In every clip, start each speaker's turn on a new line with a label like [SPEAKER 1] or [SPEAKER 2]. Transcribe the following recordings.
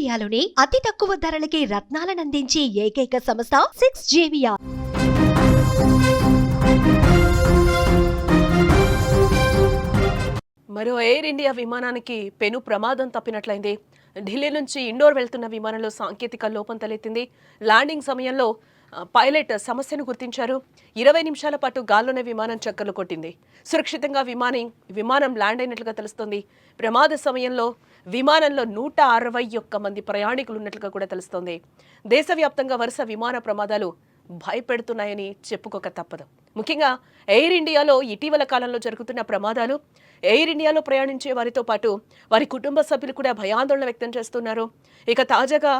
[SPEAKER 1] ఇండియాలోనే అతి తక్కువ ధరలకి రత్నాలనందించే ఏకైక సంస్థ సిక్స్ జేవియా
[SPEAKER 2] మరో ఎయిర్ ఇండియా విమానానికి పెను ప్రమాదం తప్పినట్లయింది. ఢిల్లీ నుంచి ఇండోర్ వెళ్తున్న విమానంలో సాంకేతిక లోపం తలెత్తింది. ల్యాండింగ్ సమయంలో పైలట్ సమస్యను గుర్తించారు. ఇరవై నిమిషాల పాటు గాల్లోనే విమానం చక్కర్లు కొట్టింది. సురక్షితంగా విమానం విమానం ల్యాండ్ అయినట్లుగా తెలుస్తోంది. ప్రమాద సమయంలో విమానంలో నూట అరవై ఒక్క మంది ప్రయాణికులు ఉన్నట్లుగా కూడా తెలుస్తోంది. దేశవ్యాప్తంగా వరుస విమాన ప్రమాదాలు భయపెడుతున్నాయని చెప్పుకోక తప్పదు. ముఖ్యంగా ఎయిర్ ఇండియాలో ఇటీవల కాలంలో జరుగుతున్న ప్రమాదాలు ఎయిర్ ఇండియాలో ప్రయాణించే వారితో పాటు వారి కుటుంబ సభ్యులు కూడా భయాందోళన వ్యక్తం చేస్తున్నారు. ఇక తాజాగా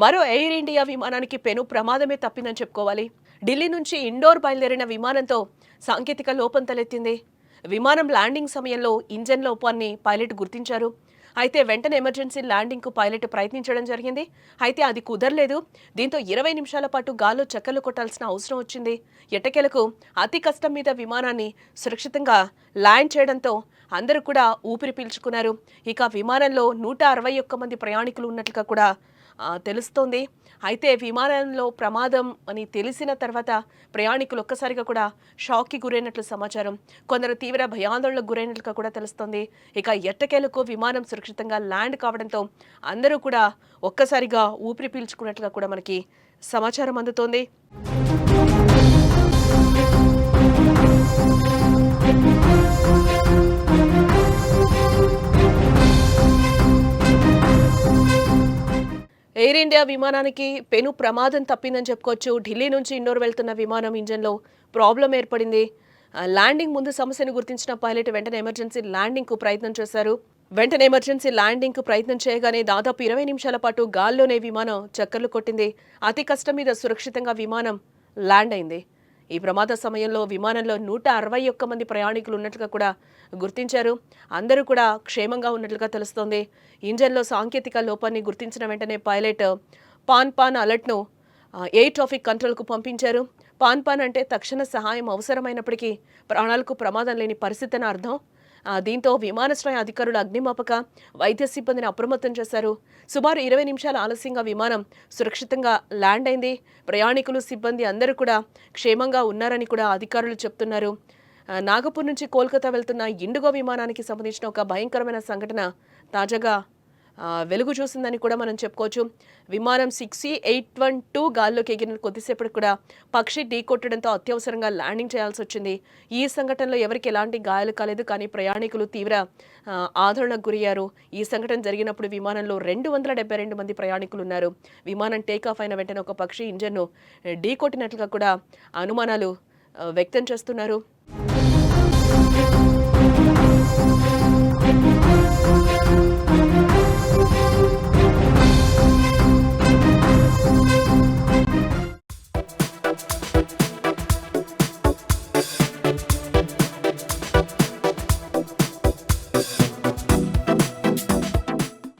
[SPEAKER 2] మరో ఎయిర్ ఇండియా విమానానికి పెను ప్రమాదమే తప్పిందని చెప్పుకోవాలి. ఢిల్లీ నుంచి ఇండోర్ బయలుదేరిన విమానంతో సాంకేతిక లోపం తలెత్తింది. విమానం ల్యాండింగ్ సమయంలో ఇంజన్ లోపాన్ని పైలట్ గుర్తించారు. అయితే వెంటనే ఎమర్జెన్సీ ల్యాండింగ్కు పైలట్ ప్రయత్నించడం జరిగింది. అయితే అది కుదరలేదు. దీంతో ఇరవై నిమిషాల పాటు గాల్లో చక్కలు కొట్టాల్సిన అవసరం వచ్చింది. ఎట్టకేలకు అతి కష్టం మీద విమానాన్ని సురక్షితంగా ల్యాండ్ చేయడంతో అందరూ కూడా ఊపిరి పీల్చుకున్నారు. ఇక విమానంలో నూట అరవై ఒక్క మంది ప్రయాణికులు ఉన్నట్లుగా కూడా తెలుస్తోంది. అయితే విమానంలో ప్రమాదం అని తెలిసిన తర్వాత ప్రయాణికులు ఒక్కసారిగా కూడా షాక్కి గురైనట్లు సమాచారం. కొందరు తీవ్ర భయాందోళనకు గురైనట్లుగా కూడా తెలుస్తోంది. ఇక ఎట్టకేలకు విమానం సురక్షితంగా ల్యాండ్ కావడంతో అందరూ కూడా ఒక్కసారిగా ఊపిరి పీల్చుకున్నట్లుగా కూడా మనకి సమాచారం అందుతోంది. ఎయిర్ ఇండియా విమానానికి పెను ప్రమాదం తప్పిందని చెప్పుకోవచ్చు. ఢిల్లీ నుంచి ఇండోర్ వెళ్తున్న విమానం ఇంజన్లో ప్రాబ్లం ఏర్పడింది. ల్యాండింగ్ ముందు సమస్యను గుర్తించిన పైలట్ వెంటనే ఎమర్జెన్సీ ల్యాండింగ్కు ప్రయత్నం చేశారు. వెంటనే ఎమర్జెన్సీ ల్యాండింగ్కు ప్రయత్నం చేయగానే దాదాపు ఇరవై నిమిషాల పాటు గాల్లోనే విమానం చక్కర్లు కొట్టింది. అతి కష్టం మీద సురక్షితంగా విమానం ల్యాండ్ అయింది. ఈ ప్రమాద సమయంలో విమానంలో నూట అరవై ఒక్క మంది ప్రయాణికులు ఉన్నట్లుగా కూడా గుర్తించారు. అందరూ కూడా క్షేమంగా ఉన్నట్లుగా తెలుస్తోంది. ఇంజన్లో సాంకేతిక లోపాన్ని గుర్తించిన వెంటనే పైలట్ పాన్ పాన్ అలర్ట్ను ఎయిర్ ట్రాఫిక్ కంట్రోల్కు పంపించారు. పాన్ పాన్ అంటే తక్షణ సహాయం అవసరమైనప్పటికీ ప్రాణాలకు ప్రమాదం లేని పరిస్థితి అని అర్థం. దీంతో విమానాశ్రయ అధికారులు అగ్నిమాపక వైద్య సిబ్బందిని అప్రమత్తం చేశారు. సుమారు ఇరవై నిమిషాల ఆలస్యంగా విమానం సురక్షితంగా ల్యాండ్ అయింది. ప్రయాణికులు సిబ్బంది అందరూ కూడా క్షేమంగా ఉన్నారని కూడా అధికారులు చెప్తున్నారు. నాగపూర్ నుంచి కోల్కతా వెళ్తున్న ఇండిగో విమానానికి సంబంధించిన ఒక భయంకరమైన సంఘటన తాజాగా వెలుగు చూసిందని కూడా మనం చెప్పుకోవచ్చు. విమానం సిక్స్ ఎయిట్ వన్ టూ గాల్లోకి ఎగిరిన కొద్దిసేపటికి కూడా పక్షి ఢీ కొట్టడంతో అత్యవసరంగా ల్యాండింగ్ చేయాల్సి వచ్చింది. ఈ సంఘటనలో ఎవరికి ఎలాంటి గాయాలు కాలేదు కానీ ప్రయాణికులు తీవ్ర ఆదరణకు ఆందోళనకు గురయ్యారు. ఈ సంఘటన జరిగినప్పుడు విమానంలో రెండు వందల డెబ్బై రెండు మంది ప్రయాణికులు ఉన్నారు. విమానం టేకాఫ్ అయిన వెంటనే ఒక పక్షి ఇంజన్ను ఢీ కొట్టినట్లుగా కూడా అనుమానాలు వ్యక్తం చేస్తున్నారు.